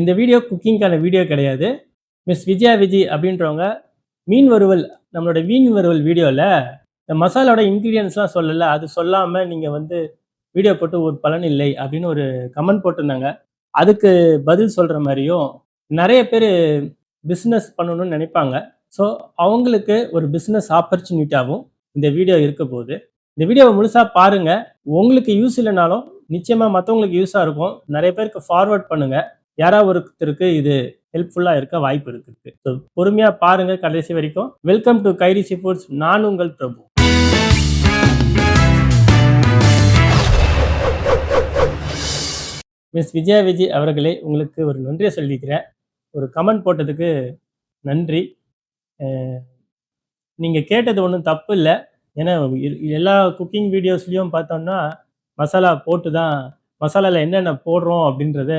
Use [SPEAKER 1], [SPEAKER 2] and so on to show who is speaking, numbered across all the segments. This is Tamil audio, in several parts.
[SPEAKER 1] இந்த வீடியோ குக்கிங்க்கான வீடியோ கிடையாது. மிஸ் விஜயா விஜி அப்படின்றவங்க மீன் வறுவல் நம்மளோட மீன் வறுவல் வீடியோவில் இந்த மசாலாவோட இன்க்ரீடியன்ஸ்லாம் சொல்லலை அது சொல்லாமல் நீங்கள் வந்து வீடியோ போட்டு ஒரு பலன் இல்லை அப்படின்னு ஒரு கமெண்ட் போட்டிருந்தாங்க. அதுக்கு பதில் சொல்கிற மாதிரியும் நிறைய பேர் பிஸ்னஸ் பண்ணணும்னு நினைப்பாங்க. ஸோ அவங்களுக்கு ஒரு பிஸ்னஸ் ஆப்பர்ச்சுனிட்டியாகவும் இந்த வீடியோ இருக்க போகுது. இந்த வீடியோவை முழுசாக பாருங்கள் உங்களுக்கு யூஸ் இல்லைனாலும் நிச்சயமாக மற்றவங்களுக்கு யூஸாக இருக்கும். நிறைய பேருக்கு ஃபார்வர்ட் பண்ணுங்கள் யாராவது ஒருத்தருக்கு இது ஹெல்ப்ஃபுல்லாக இருக்க வாய்ப்பு இருக்குது ஸோ பொறுமையாக பாருங்கள் கடைசி வரைக்கும். வெல்கம் டு கைரிசி ஃபுட்ஸ் நான் உங்கள் பிரபு. மிஸ் விஜயா விஜய் அவர்களே உங்களுக்கு ஒரு நன்றியை சொல்லிக்கிறேன். ஒரு கமெண்ட் போட்டதுக்கு நன்றி. நீங்கள் கேட்டது ஒன்றும் தப்பு இல்லை. ஏன்னா எல்லா குக்கிங் வீடியோஸ்லேயும் பார்த்தோம்னா மசாலா போட்டு தான் மசாலாவில் என்னென்ன போடுறோம் அப்படின்றத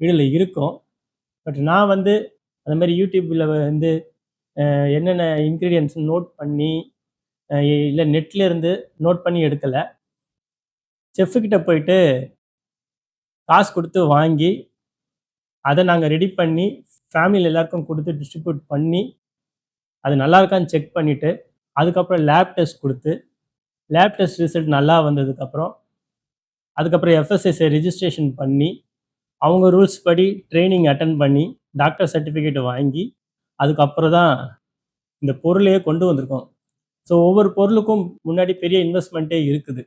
[SPEAKER 1] வீடியோவில் இருக்கும். பட் நான் வந்து அந்த மாதிரி யூடியூப்பில் வந்து என்னென்ன இன்க்ரீடியன்ஸ் நோட் பண்ணி இல்லை நெட்லேருந்து நோட் பண்ணி எடுக்கலை. செஃப்கிட்ட போயிட்டு காசு கொடுத்து வாங்கி அதை நாங்கள் ரெடி பண்ணி ஃபேமிலியில் எல்லாருக்கும் கொடுத்து டிஸ்ட்ரிபியூட் பண்ணி அது நல்லா இருக்கான்னு செக் பண்ணிவிட்டு அதுக்கப்புறம் லேப் டெஸ்ட் கொடுத்து லேப் டெஸ்ட் ரிசல்ட் நல்லா வந்ததுக்கப்புறம் அதுக்கப்புறம் எஃப்எஸ்எஸ்ஐ ரெஜிஸ்ட்ரேஷன் பண்ணி அவங்க ரூல்ஸ் படி ட்ரைனிங் அட்டன் பண்ணி டாக்டர் சர்டிஃபிகேட் வாங்கி அதுக்கப்புறம் தான் இந்த பொருளையே கொண்டு வந்திருக்கோம். ஸோ ஒவ்வொரு பொருளுக்கும் முன்னாடி பெரிய இன்வெஸ்ட்மெண்ட்டே இருக்குது.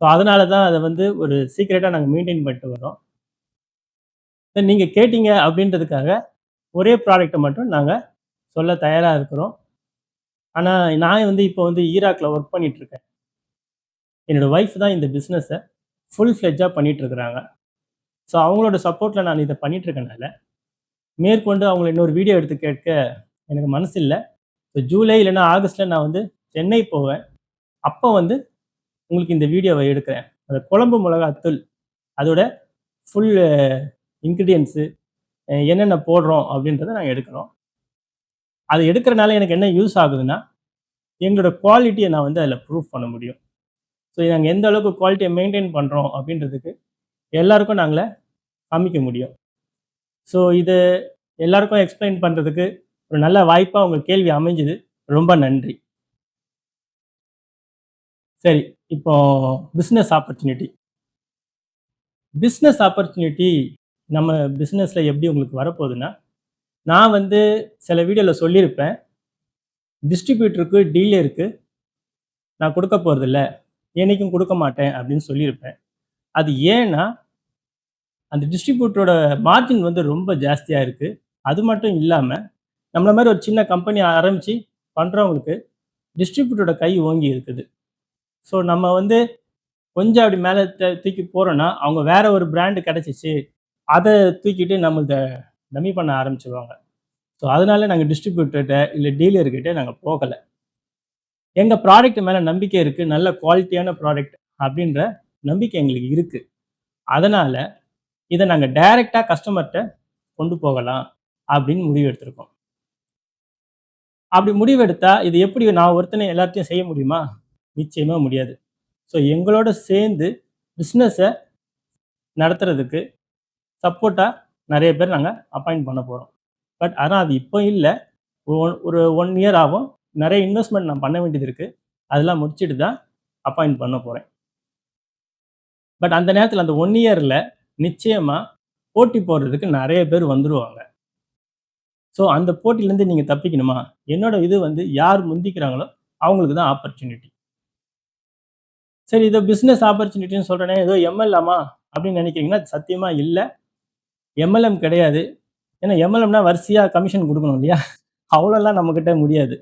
[SPEAKER 1] ஸோ அதனால தான் அதை வந்து ஒரு சீக்ரெட்டாக நாங்கள் மெயின்டைன் பண்ணிட்டு வரோம் நீங்கள் கேட்டீங்க அப்படின்றதுக்காக ஒரே ப்ராடக்ட்டை மட்டும் நாங்கள் சொல்ல தயாராக இருக்கிறோம். ஆனால் நான் வந்து இப்போ வந்து ஈராக்கில் ஒர்க் பண்ணிகிட்ருக்கேன் என்னோடய என்னோட ஒய்ஃப் தான் இந்த பிஸ்னஸை ஃபுல் ஃப்ளெஜ்ஜாக பண்ணிகிட்ருக்குறாங்க ஸோ அவங்களோட சப்போர்ட்டில் நான் இதை பண்ணிட்டு இருக்கனால மேற்கொண்டு அவங்கள இன்னொரு வீடியோ எடுத்து கேட்க எனக்கு மனசு இல்லை ஸோ ஜூலை இல்லைன்னா ஆகஸ்ட்டில் நான் வந்து சென்னை போவேன். அப்போ வந்து உங்களுக்கு இந்த வீடியோவை எடுக்கிறேன். அந்த குழம்பு மிளகாத்தூள் அதோட ஃபுல் இன்க்ரீடியன்ஸு என்னென்ன போடுறோம் அப்படின்றத நாங்கள் எடுக்கிறோம் அது எடுக்கிறனால எனக்கு என்ன யூஸ் ஆகுதுன்னா எங்களோட குவாலிட்டியை நான் வந்து அதில் ப்ரூஃப் பண்ண முடியும். ஸோ நாங்கள் எந்த அளவுக்கு குவாலிட்டியை மெயின்டைன் பண்ணுறோம் அப்படின்றதுக்கு எல்லாருக்கும் நாங்களே காமிக்க முடியும். ஸோ இது எல்லாருக்கும் எக்ஸ்பிளைன் பண்ணுறதுக்கு ஒரு நல்ல வாய்ப்பாக உங்கள் கேள்வி அமைஞ்சுது. ரொம்ப நன்றி. சரி இப்போ பிஸ்னஸ் ஆப்பர்ச்சுனிட்டி பிஸ்னஸ் ஆப்பர்ச்சுனிட்டி நம்ம பிஸ்னஸில் எப்படி உங்களுக்கு வரப்போகுதுன்னா நான் வந்து சில வீடியோவில் சொல்லியிருப்பேன். டிஸ்ட்ரிபியூட்டருக்கு டீலருக்கு நான் கொடுக்க போகிறதில்ல என்னைக்கும் கொடுக்க மாட்டேன் அப்படின்னு சொல்லியிருப்பேன். அது ஏன்னா அந்த டிஸ்ட்ரிபியூட்டரோட மார்ஜின் வந்து ரொம்ப ஜாஸ்தியாக இருக்குது அது மட்டும் இல்லாமல் நம்மள மாதிரி ஒரு சின்ன கம்பெனி ஆரம்பித்து பண்ணுறவங்களுக்கு டிஸ்ட்ரிபியூட்டரோட கை ஓங்கி இருக்குது. ஸோ நம்ம வந்து கொஞ்சம் அப்படி மேலே தூக்கி போகிறோன்னா அவங்க வேற ஒரு பிராண்டு கிடச்சிச்சு அதை தூக்கிட்டு நம்மள்த டம்மி பண்ண ஆரம்பிச்சிருவாங்க. ஸோ அதனால நாங்கள் டிஸ்ட்ரிபியூட்டர்கிட்ட இல்லை டீலர்கிட்ட நாங்கள் போகலை. எங்கள் ப்ராடக்ட் மேலே நம்பிக்கை இருக்குது நல்ல குவாலிட்டியான ப்ராடக்ட் அப்படின்ற நம்பிக்கை எங்களுக்கு இருக்குது அதனால் இதை நாங்கள் டைரெக்டாக கஸ்டமர்கிட்ட கொண்டு போகலாம் அப்படின்னு முடிவு எடுத்திருக்கோம். அப்படி முடிவெடுத்தா இது எப்படி நான் ஒருத்தனை எல்லாத்தையும் செய்ய முடியுமா? நிச்சயமாக முடியாது. ஸோ எங்களோட சேர்ந்து பிஸ்னஸை நடத்துறதுக்கு சப்போர்ட்டாக நிறைய பேர் நாங்கள் அப்பாயிண்ட் பண்ண போகிறோம் பட் ஆனால் அது இப்போ இல்லை. ஒன்- ஒரு ஒன் இயர் ஆகும். நிறைய இன்வெஸ்ட்மெண்ட் நான் பண்ண வேண்டியது இருக்குது அதெல்லாம் முடிச்சுட்டு தான் அப்பாயிண்ட் பண்ண போகிறேன் பட் அந்த நேரத்தில் அந்த ஒன் இயரில் நிச்சயமாக போட்டி போடுறதுக்கு நிறைய பேர் வந்துடுவாங்க ஸோ அந்த போட்டியிலேருந்து நீங்கள் தப்பிக்கணுமா? என்னோட இது வந்து யார் முந்திக்கிறாங்களோ அவங்களுக்கு தான் ஆப்பர்ச்சுனிட்டி சரி இதோ பிஸ்னஸ் ஆப்பர்ச்சுனிட்டின்னு சொல்கிறேனே ஏதோ எம்எல்எம்மா அப்படின்னு நினைக்கிறீங்கன்னா சத்தியமாக இல்லை. எம்எல்எம் கிடையாது. ஏன்னா எம்எல்எம்னா வரிசையாக கமிஷன் கொடுக்கணும் இல்லையா? அவ்வளோலாம் நம்மக்கிட்ட முடியாது.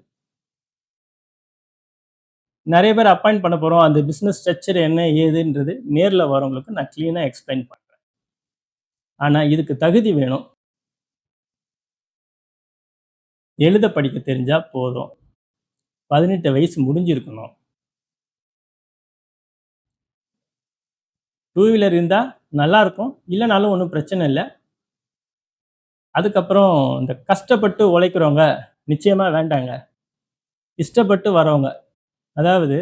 [SPEAKER 1] நிறைய பேர் அப்பாயிண்ட் பண்ண போகிறோம் அந்த பிஸ்னஸ் ஸ்ட்ரக்சர் என்ன ஏதுன்றது நேரில் வரவங்களுக்கு நான் க்ளீனாக எக்ஸ்பிளைன் பண்ணுறேன் ஆனால் இதுக்கு தகுதி வேணும். எழுத படிக்க தெரிஞ்சால் போதும். பதினெட்டு வயசு முடிஞ்சிருக்கணும். டூ வீலர் இருந்தால் நல்லாயிருக்கும். இல்லைனாலும் ஒன்றும் பிரச்சனை இல்லை. அதுக்கப்புறம் இந்த கஷ்டப்பட்டு உழைக்கிறவங்க நிச்சயமாக வேண்டாங்க. இஷ்டப்பட்டு வரவங்க அதாவது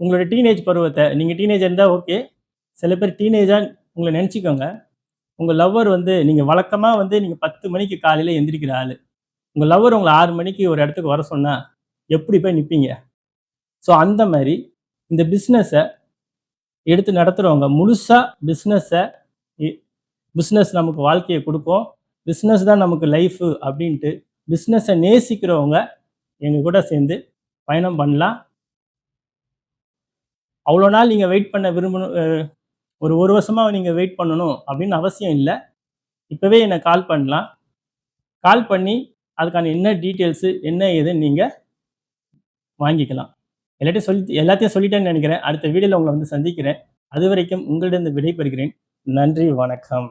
[SPEAKER 1] உங்களோட டீனேஜ் பருவத்தை நீங்கள் டீனேஜ் இருந்தால் ஓகே சில பேர் டீனேஜாக உங்களை நினச்சிக்கோங்க. உங்கள் லவ்வர் வந்து நீங்கள் வழக்கமாக வந்து நீங்கள் பத்து மணிக்கு காலையில் எந்திரிக்கிற ஆள். உங்கள் லவ்வர் உங்களை ஆறு மணிக்கு ஒரு இடத்துக்கு வர சொன்னால் எப்படி போய் நிற்பீங்க ஸோ அந்த மாதிரி இந்த பிஸ்னஸை எடுத்து நடத்துகிறவங்க முழுசாக பிஸ்னஸை பிஸ்னஸ் நமக்கு வாழ்க்கையை கொடுக்கும். பிஸ்னஸ் தான் நமக்கு லைஃபு அப்படின்ட்டு பிஸ்னஸை நேசிக்கிறவங்க எங்கள் கூட சேர்ந்து பயணம் பண்ணலாம். அவ்வளோ நாள் நீங்கள் வெயிட் பண்ண விரும்பணும் ஒரு ஒரு வருஷமாக நீங்கள் வெயிட் பண்ணணும் அப்படின்னு அவசியம் இல்லை. இப்போவே என்னை கால் பண்ணலாம். கால் பண்ணி அதுக்கான என்ன டீட்டெயில்ஸு என்ன ஏதுன்னு நீங்கள் வாங்கிக்கலாம். எல்லாத்தையும் சொல்லி எல்லாத்தையும் சொல்லிட்டேன்னு நினைக்கிறேன். அடுத்த வீடியோவில் உங்களை வந்து சந்திக்கிறேன். அது வரைக்கும் உங்களிடம் விடைபெறுகிறேன். நன்றி வணக்கம்.